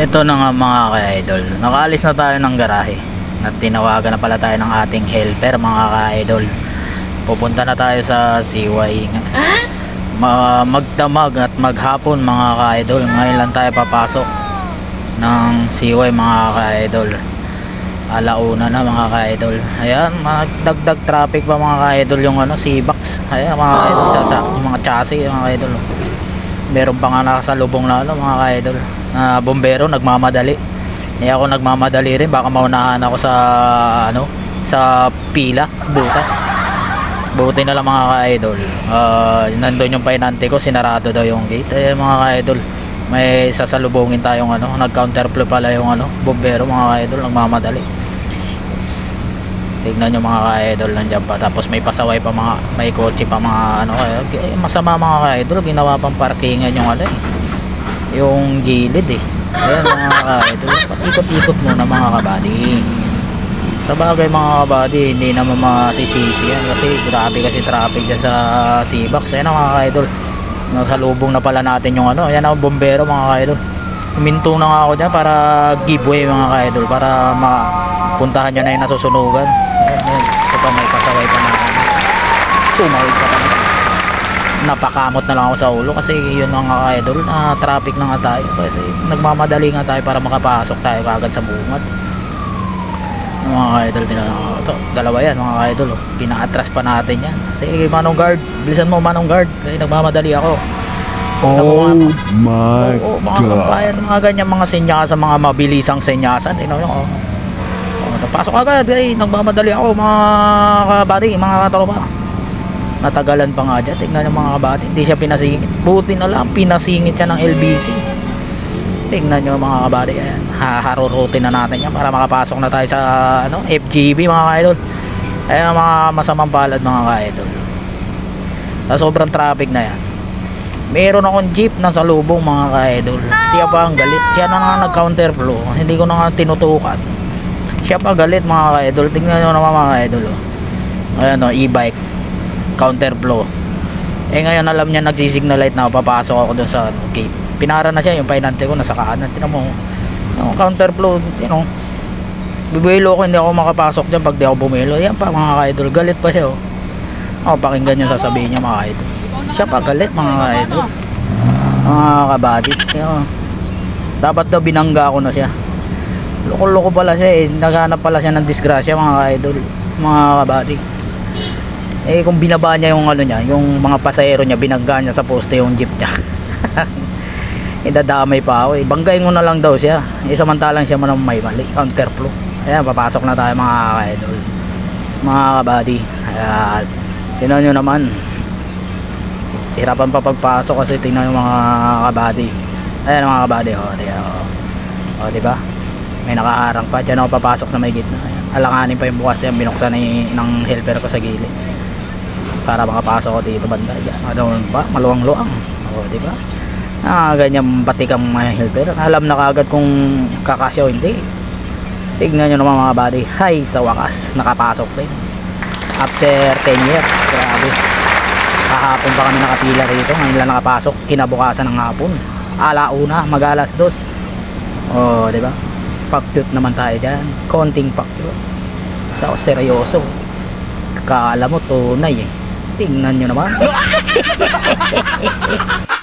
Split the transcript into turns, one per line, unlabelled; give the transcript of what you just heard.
Ito na nga mga ka-idol. Nakaalis na tayo ng garahe. At tinawagan na pala tayo ng ating helper mga ka-idol. Pupunta na tayo sa CY. Ma magdamag at maghapon mga ka-idol. Ngayon lang tayo papasok ng CY mga ka-idol. Alauna na mga ka-idol. Ayan, magdagdag traffic pa mga ka-idol yung ano, C-Box. Ayan mga ka-idol, sa, yung mga chassis mga ka-idol. Meron pa nga nakasalubong na ano mga ka-idol na bombero nagmamadali. Eh ako nagmamadali rin baka maunahan ako sa ano sa pila butas. Buti na lang mga ka-idol. Ah, nandun yung painante ko, sinarado daw yung gate. Eh mga ka-idol, may sasalubungin tayong ano, nag-counterflow pala yung ano, bombero mga ka-idol, nagmamadali. Tignan nyo mga ka-idol nandiyan pa. Tapos may pasaway pa mga, may kotse pa mga ano. eh, masama mga ka-idol, ginawa pang parkingan yung ano eh. Yung gilid eh. Ayan mga ka-idol. Ikot-ikot muna mga kabady. Sa bagay mga kabady, hindi naman masisisi yan. Kasi grabe kasi traffic dyan sa Sibax. Ayan mga ka-idol. Nasa lubong na pala natin yung ano. Ayan ang bombero mga ka-idol. Huminto na nga ako dyan para giveaway mga ka-idol. Para mapuntahan nyo na yung nasusunugan. Ayan. Ito pa may pasaway pa na. Tumawid pa kami. Napakamot na lang ako sa ulo kasi yun mga idol na traffic na nga tayo kasi nagmamadali nga tayo para makapasok tayo kagad sa bungad Yung mga idol din ito dalawa yan mga idol oh. pina-atras pa natin yan sige manong guard bilisan mo manong guard kasi nagmamadali ako
Oh my
Oo, mga
God.
kabayan, mga ganyan mga senyasa, mga mabilisang senyasan, you know, oh. Oh, napasok agad, eh, nagmamadali ako, mga kabady, mga katropa. Natagalan pa nga dyan, tignan yung mga kabady, hindi siya pinasingit. Buti na lang, pinasingit siya ng LBC. Tignan nyo mga kabady, ayan, haharurutin na natin yan para makapasok na tayo sa ano, FGB mga ka-idol. Ayan mga masamang palad mga ka-idol. Sa sobrang traffic na yan meron akong jeep na sa lubong mga ka-idol. Siya pa ang galit. Siya na nga nag-counter flow. Hindi ko na nga tinutukan. Siya pa galit mga ka-idol. Tingnan nyo naman mga ka-idol oh. ayan o e-bike. Counter flow. Eh ngayon alam niya nagsisignal light na papasok ako dun sa gate. Pinara na siya. Yung painante ko nasa kanan. Tinan mo yung counter flow you know. Ko hindi ako makapasok dyan pag di ako bumelo yan pa mga ka-idol. Galit pa siya oh. Oh, pakinggan yung sasabihin niya mga idol siya pa galit mga idol. Mga kabadit Yun. dapat daw binangga ko na siya. Loko-loko pala siya eh. Naghanap pala siya ng disgrasya mga idol. Mga kabady eh kung binaba niya yung ano niya yung mga pasahero niya binangga niya sa poste yung jeep niya. Idadamay pa ako eh. Banggain ko na lang daw siya. Eh samantalang siya man may mali. Counterflow ayan papasok na tayo mga idol mga kabady ayan. Tingnan nyo naman. Hirapan pa pagpasok kasi tingnan yung mga kabady. Ayan mga kabady. O, di, o. o, di ba? May nakaharang pa. Diyan ako papasok sa may gitna. Alanganin pa yung bukas yan. Binuksan ni, ng helper ko sa gilid. Para makapasok ko dito banda. Diyan. Ano ba? Maluwang-luwang. O, di ba? Ah, ganyan batikang mga helper. Alam na kagad kung kakasya o hindi. Tignan nyo naman mga kabady. Hay, sa wakas. Nakapasok rin after 10 years grabe kahapon pa kami nakapila rito ngayon lang nakapasok kinabukasan ng hapon. Alauna mag alas dos. Oh di ba? Pakyut naman tayo dyan. Konting pakyut tapos seryoso. Kala mo tunay eh. Tingnan nyo naman